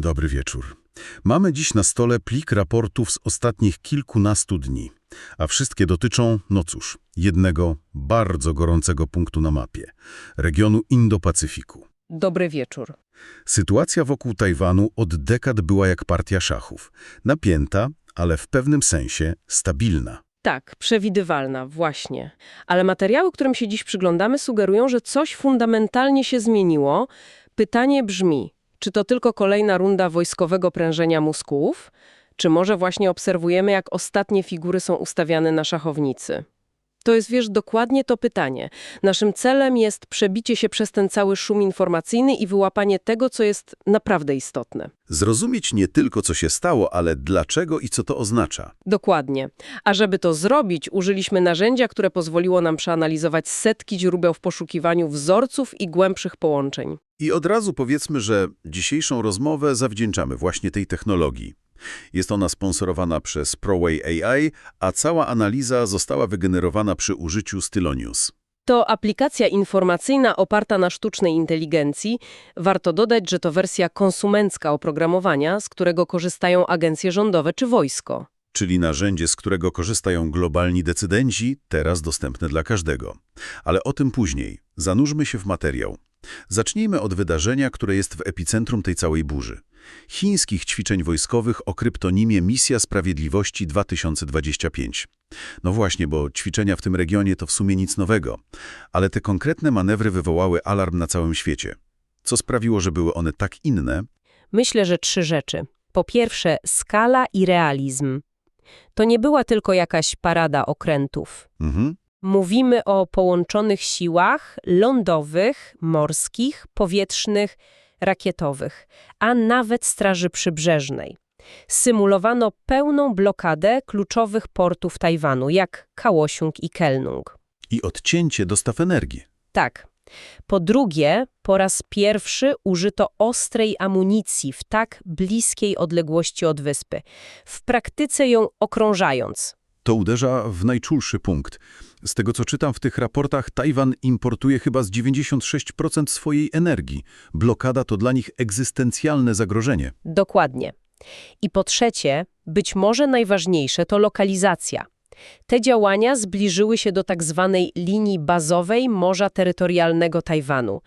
Dobry wieczór. Mamy dziś na stole plik raportów z ostatnich kilkunastu dni, a wszystkie dotyczą, no cóż, jednego bardzo gorącego punktu na mapie – regionu Indo-Pacyfiku. Dobry wieczór. Sytuacja wokół Tajwanu od dekad była jak partia szachów. Napięta, ale w pewnym sensie stabilna. Tak, przewidywalna, właśnie. Ale materiały, którym się dziś przyglądamy, sugerują, że coś fundamentalnie się zmieniło. Pytanie brzmi, czy to tylko kolejna runda wojskowego prężenia mózgów, czy może właśnie obserwujemy, jak ostatnie figury są ustawiane na szachownicy? To jest, wiesz, dokładnie to pytanie. Naszym celem jest przebicie się przez ten cały szum informacyjny i wyłapanie tego, co jest naprawdę istotne. Zrozumieć nie tylko, co się stało, ale dlaczego i co to oznacza. Dokładnie. A żeby to zrobić, użyliśmy narzędzia, które pozwoliło nam przeanalizować setki źródeł w poszukiwaniu wzorców i głębszych połączeń. I od razu powiedzmy, że dzisiejszą rozmowę zawdzięczamy właśnie tej technologii. Jest ona sponsorowana przez ProWay AI, a cała analiza została wygenerowana przy użyciu Stylonius. To aplikacja informacyjna oparta na sztucznej inteligencji. Warto dodać, że to wersja konsumencka oprogramowania, z którego korzystają agencje rządowe czy wojsko. Czyli narzędzie, z którego korzystają globalni decydenci, teraz dostępne dla każdego. Ale o tym później. Zanurzmy się w materiał. Zacznijmy od wydarzenia, które jest w epicentrum tej całej burzy. Chińskich ćwiczeń wojskowych o kryptonimie Misja Sprawiedliwości 2025. No właśnie, bo ćwiczenia w tym regionie to w sumie nic nowego, ale te konkretne manewry wywołały alarm na całym świecie. Co sprawiło, że były one tak inne? Myślę, że trzy rzeczy. Po pierwsze, skala i realizm. To nie była tylko jakaś parada okrętów. Mhm. Mówimy o połączonych siłach lądowych, morskich, powietrznych, rakietowych, a nawet Straży Przybrzeżnej. Symulowano pełną blokadę kluczowych portów Tajwanu, jak Kaohsiung i Kelnung. I odcięcie dostaw energii. Tak. Po drugie, po raz pierwszy użyto ostrej amunicji w tak bliskiej odległości od wyspy, w praktyce ją okrążając. To uderza w najczulszy punkt. Z tego co czytam w tych raportach, Tajwan importuje chyba z 96% swojej energii. Blokada to dla nich egzystencjalne zagrożenie. Dokładnie. I po trzecie, być może najważniejsze to lokalizacja. Te działania zbliżyły się do tak zwanej linii bazowej Morza Terytorialnego Tajwanu.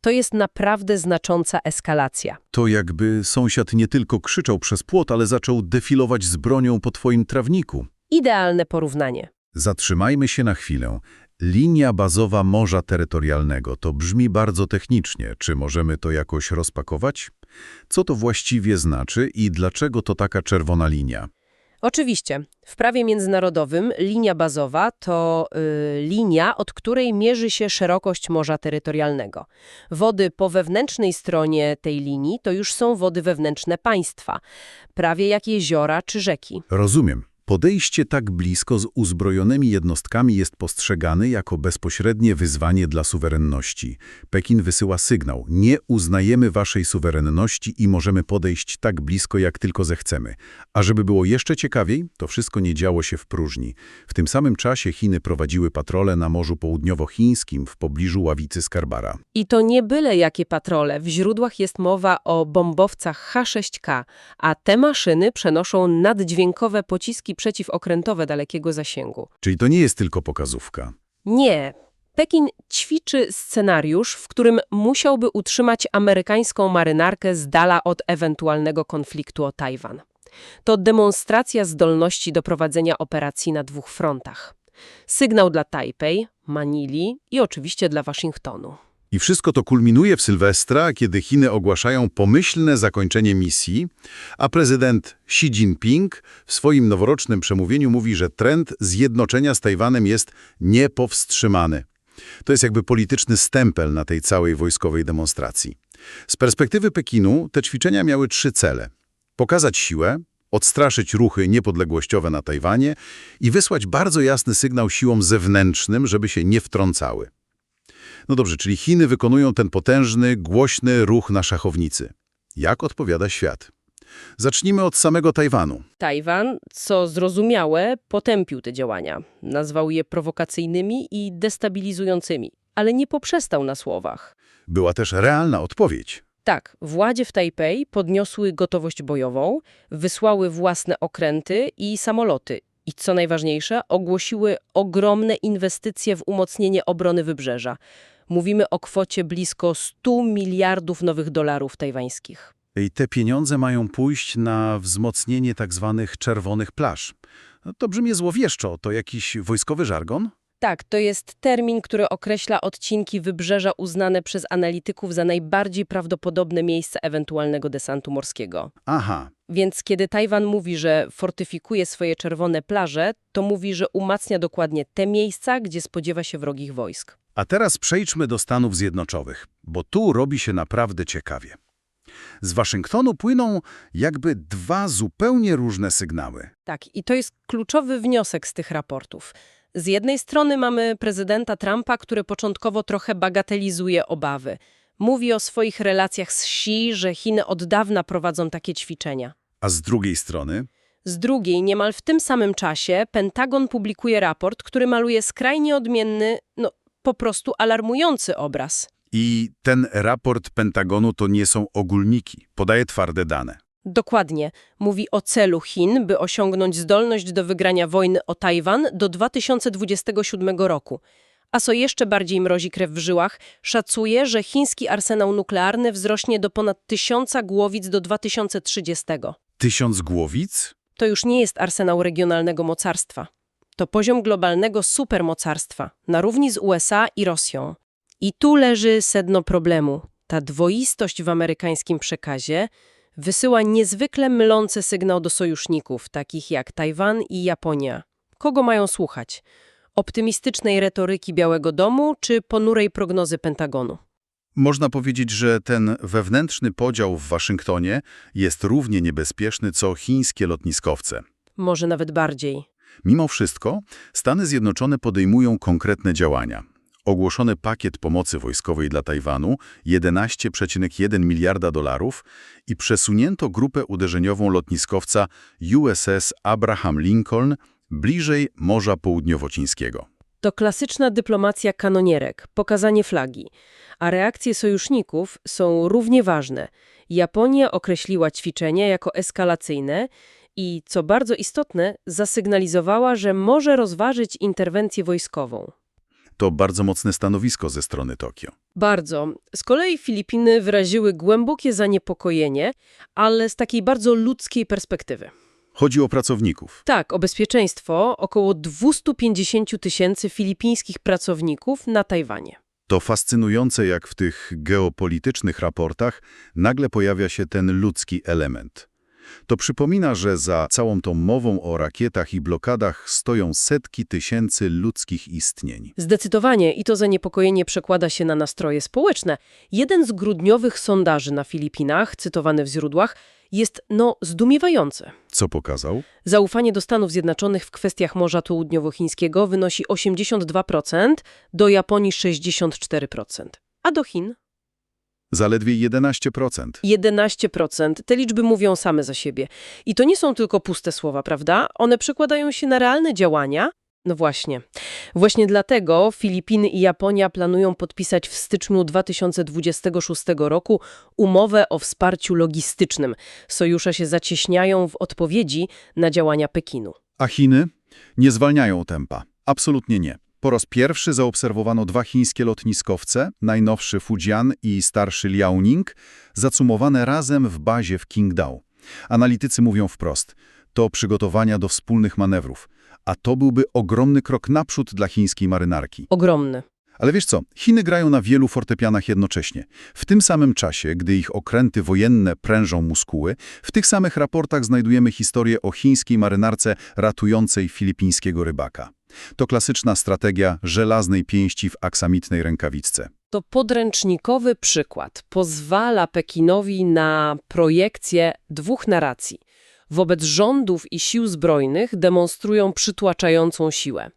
To jest naprawdę znacząca eskalacja. To jakby sąsiad nie tylko krzyczał przez płot, ale zaczął defilować z bronią po twoim trawniku. Idealne porównanie. Zatrzymajmy się na chwilę. Linia bazowa Morza Terytorialnego to brzmi bardzo technicznie. Czy możemy to jakoś rozpakować? Co to właściwie znaczy i dlaczego to taka czerwona linia? Oczywiście, w prawie międzynarodowym linia bazowa to y, linia, od której mierzy się szerokość morza terytorialnego. Wody po wewnętrznej stronie tej linii to już są wody wewnętrzne państwa, prawie jak jeziora czy rzeki. Rozumiem. Podejście tak blisko z uzbrojonymi jednostkami jest postrzegane jako bezpośrednie wyzwanie dla suwerenności. Pekin wysyła sygnał: nie uznajemy waszej suwerenności i możemy podejść tak blisko, jak tylko zechcemy. A żeby było jeszcze ciekawiej, to wszystko nie działo się w próżni. W tym samym czasie Chiny prowadziły patrole na Morzu Południowochińskim w pobliżu ławicy Skarbara. I to nie byle jakie patrole. W źródłach jest mowa o bombowcach H-6K, a te maszyny przenoszą naddźwiękowe pociski przeciwokrętowe dalekiego zasięgu. Czyli to nie jest tylko pokazówka. Nie. Pekin ćwiczy scenariusz, w którym musiałby utrzymać amerykańską marynarkę z dala od ewentualnego konfliktu o Tajwan. To demonstracja zdolności do prowadzenia operacji na dwóch frontach. Sygnał dla Tajpej, Manili i oczywiście dla Waszyngtonu. I wszystko to kulminuje w Sylwestra, kiedy Chiny ogłaszają pomyślne zakończenie misji, a prezydent Xi Jinping w swoim noworocznym przemówieniu mówi, że trend zjednoczenia z Tajwanem jest niepowstrzymany. To jest jakby polityczny stempel na tej całej wojskowej demonstracji. Z perspektywy Pekinu te ćwiczenia miały trzy cele. Pokazać siłę, odstraszyć ruchy niepodległościowe na Tajwanie i wysłać bardzo jasny sygnał siłom zewnętrznym, żeby się nie wtrącały. No dobrze, czyli Chiny wykonują ten potężny, głośny ruch na szachownicy. Jak odpowiada świat? Zacznijmy od samego Tajwanu. Tajwan, co zrozumiałe, potępił te działania. Nazwał je prowokacyjnymi i destabilizującymi, ale nie poprzestał na słowach. Była też realna odpowiedź. Tak, władze w Tajpej podniosły gotowość bojową, wysłały własne okręty i samoloty. I co najważniejsze, ogłosiły ogromne inwestycje w umocnienie obrony wybrzeża. Mówimy o kwocie blisko 100 miliardów nowych dolarów tajwańskich. I te pieniądze mają pójść na wzmocnienie tak zwanych czerwonych plaż. To brzmi złowieszczo. To jakiś wojskowy żargon? Tak, to jest termin, który określa odcinki wybrzeża uznane przez analityków za najbardziej prawdopodobne miejsce ewentualnego desantu morskiego. Aha, Więc kiedy Tajwan mówi, że fortyfikuje swoje czerwone plaże, to mówi, że umacnia dokładnie te miejsca, gdzie spodziewa się wrogich wojsk. A teraz przejdźmy do Stanów Zjednoczonych, bo tu robi się naprawdę ciekawie. Z Waszyngtonu płyną jakby dwa zupełnie różne sygnały. Tak, i to jest kluczowy wniosek z tych raportów. Z jednej strony mamy prezydenta Trumpa, który początkowo trochę bagatelizuje obawy. Mówi o swoich relacjach z Xi, że Chiny od dawna prowadzą takie ćwiczenia. A z drugiej strony Z drugiej, niemal w tym samym czasie, Pentagon publikuje raport, który maluje skrajnie odmienny, no po prostu alarmujący obraz. i ten raport Pentagonu to nie są ogólniki, podaje twarde dane. Dokładnie. Mówi o celu Chin, by osiągnąć zdolność do wygrania wojny o Tajwan do 2027 roku. A co jeszcze bardziej mrozi krew w żyłach, szacuje, że chiński arsenał nuklearny wzrośnie do ponad tysiąca głowic do 2030. Tysiąc głowic? To już nie jest arsenał regionalnego mocarstwa. To poziom globalnego supermocarstwa, na równi z USA i Rosją. I tu leży sedno problemu. Ta dwoistość w amerykańskim przekazie wysyła niezwykle mylący sygnał do sojuszników, takich jak Tajwan i Japonia. Kogo mają słuchać? Optymistycznej retoryki Białego Domu czy ponurej prognozy Pentagonu? Można powiedzieć, że ten wewnętrzny podział w Waszyngtonie jest równie niebezpieczny co chińskie lotniskowce. Może nawet bardziej. Mimo wszystko Stany Zjednoczone podejmują konkretne działania. Ogłoszony pakiet pomocy wojskowej dla Tajwanu 11,1 miliarda dolarów i przesunięto grupę uderzeniową lotniskowca USS Abraham Lincoln bliżej Morza Południowochińskiego. To klasyczna dyplomacja kanonierek, pokazanie flagi. A reakcje sojuszników są równie ważne. Japonia określiła ćwiczenia jako eskalacyjne i, co bardzo istotne, zasygnalizowała, że może rozważyć interwencję wojskową. To bardzo mocne stanowisko ze strony Tokio. Bardzo. Z kolei Filipiny wyraziły głębokie zaniepokojenie, ale z takiej bardzo ludzkiej perspektywy. Chodzi o pracowników. Tak, o bezpieczeństwo około 250 tysięcy filipińskich pracowników na Tajwanie. To fascynujące, jak w tych geopolitycznych raportach nagle pojawia się ten ludzki element. To przypomina, że za całą tą mową o rakietach i blokadach stoją setki tysięcy ludzkich istnień. Zdecydowanie i to zaniepokojenie przekłada się na nastroje społeczne. Jeden z grudniowych sondaży na Filipinach, cytowany w źródłach, jest no zdumiewający. Co pokazał? Zaufanie do Stanów Zjednoczonych w kwestiach Morza Południowochińskiego wynosi 82%, do Japonii 64%, a do Chin Zaledwie 11%. 11%. Te liczby mówią same za siebie. I to nie są tylko puste słowa, prawda? One przekładają się na realne działania. No właśnie. Właśnie dlatego Filipiny i Japonia planują podpisać w styczniu 2026 roku umowę o wsparciu logistycznym. Sojusze się zacieśniają w odpowiedzi na działania Pekinu. A Chiny? Nie zwalniają tempa. Absolutnie nie. Po raz pierwszy zaobserwowano dwa chińskie lotniskowce, najnowszy Fujian i starszy Liaoning, zacumowane razem w bazie w Qingdao. Analitycy mówią wprost, to przygotowania do wspólnych manewrów, a to byłby ogromny krok naprzód dla chińskiej marynarki. Ogromny. Ale wiesz co, Chiny grają na wielu fortepianach jednocześnie. W tym samym czasie, gdy ich okręty wojenne prężą muskuły, w tych samych raportach znajdujemy historię o chińskiej marynarce ratującej filipińskiego rybaka. To klasyczna strategia żelaznej pięści w aksamitnej rękawiczce. To podręcznikowy przykład. Pozwala Pekinowi na projekcję dwóch narracji. Wobec rządów i sił zbrojnych demonstrują przytłaczającą siłę,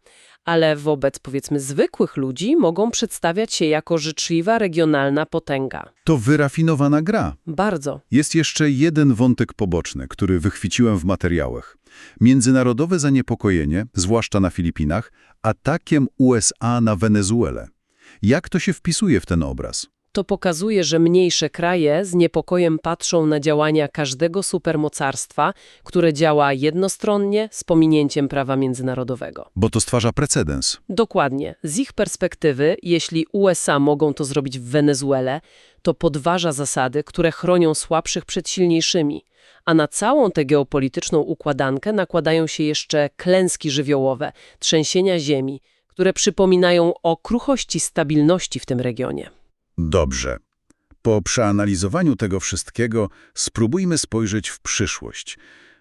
ale wobec, powiedzmy, zwykłych ludzi mogą przedstawiać się jako życzliwa regionalna potęga. To wyrafinowana gra. Bardzo. Jest jeszcze jeden wątek poboczny, który wychwyciłem w materiałach. Międzynarodowe zaniepokojenie, zwłaszcza na Filipinach, atakiem USA na Wenezuelę. Jak to się wpisuje w ten obraz? To pokazuje, że mniejsze kraje z niepokojem patrzą na działania każdego supermocarstwa, które działa jednostronnie z pominięciem prawa międzynarodowego. Bo to stwarza precedens. Dokładnie. Z ich perspektywy, jeśli USA mogą to zrobić w Wenezuele, to podważa zasady, które chronią słabszych przed silniejszymi. A na całą tę geopolityczną układankę nakładają się jeszcze klęski żywiołowe, trzęsienia ziemi, które przypominają o kruchości stabilności w tym regionie. Dobrze. Po przeanalizowaniu tego wszystkiego spróbujmy spojrzeć w przyszłość.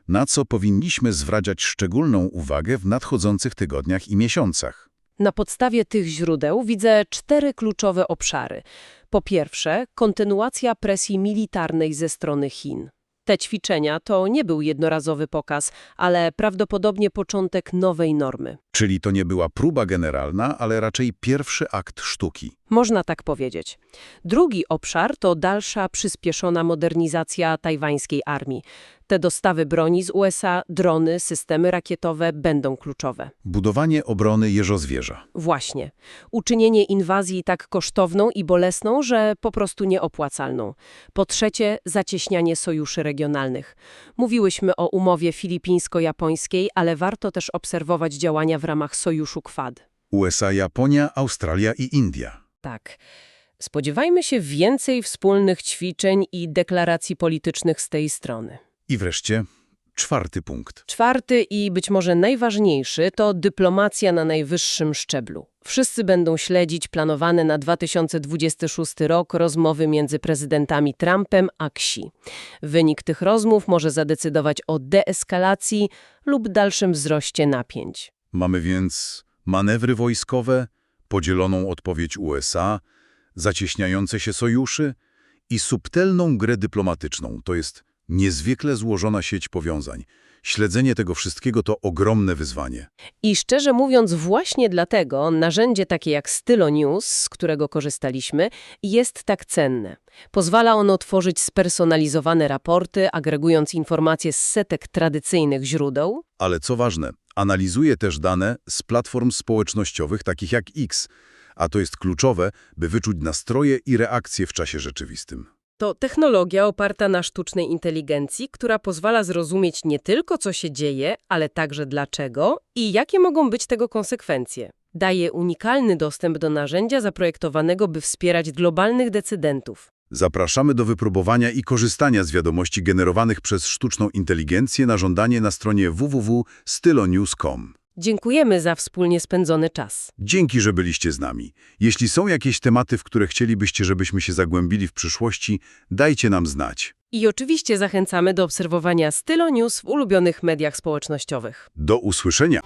Na co powinniśmy zwracać szczególną uwagę w nadchodzących tygodniach i miesiącach? Na podstawie tych źródeł widzę cztery kluczowe obszary. Po pierwsze, kontynuacja presji militarnej ze strony Chin. Te ćwiczenia to nie był jednorazowy pokaz, ale prawdopodobnie początek nowej normy. Czyli to nie była próba generalna, ale raczej pierwszy akt sztuki. Można tak powiedzieć. Drugi obszar to dalsza przyspieszona modernizacja tajwańskiej armii. Te dostawy broni z USA, drony, systemy rakietowe będą kluczowe. Budowanie obrony jeżozwierza. Właśnie. Uczynienie inwazji tak kosztowną i bolesną, że po prostu nieopłacalną. Po trzecie, zacieśnianie sojuszy regionalnych. Mówiłyśmy o umowie filipińsko-japońskiej, ale warto też obserwować działania w ramach sojuszu Quad. USA, Japonia, Australia i India. Tak. Spodziewajmy się więcej wspólnych ćwiczeń i deklaracji politycznych z tej strony. I wreszcie czwarty punkt. Czwarty i być może najważniejszy to dyplomacja na najwyższym szczeblu. Wszyscy będą śledzić planowane na 2026 rok rozmowy między prezydentami Trumpem a Xi. Wynik tych rozmów może zadecydować o deeskalacji lub dalszym wzroście napięć. Mamy więc manewry wojskowe, podzieloną odpowiedź USA, zacieśniające się sojuszy i subtelną grę dyplomatyczną. To jest niezwykle złożona sieć powiązań. Śledzenie tego wszystkiego to ogromne wyzwanie. I szczerze mówiąc, właśnie dlatego narzędzie takie jak Stylo News, z którego korzystaliśmy, jest tak cenne. Pozwala ono tworzyć spersonalizowane raporty, agregując informacje z setek tradycyjnych źródeł, Ale co ważne, analizuje też dane z platform społecznościowych takich jak X, a to jest kluczowe, by wyczuć nastroje i reakcje w czasie rzeczywistym. To technologia oparta na sztucznej inteligencji, która pozwala zrozumieć nie tylko co się dzieje, ale także dlaczego i jakie mogą być tego konsekwencje. Daje unikalny dostęp do narzędzia zaprojektowanego, by wspierać globalnych decydentów. Zapraszamy do wypróbowania i korzystania z wiadomości generowanych przez sztuczną inteligencję na żądanie na stronie www.stylonews.com. Dziękujemy za wspólnie spędzony czas. Dzięki, że byliście z nami. Jeśli są jakieś tematy, w które chcielibyście, żebyśmy się zagłębili w przyszłości, dajcie nam znać. I oczywiście zachęcamy do obserwowania Stylo News w ulubionych mediach społecznościowych. Do usłyszenia!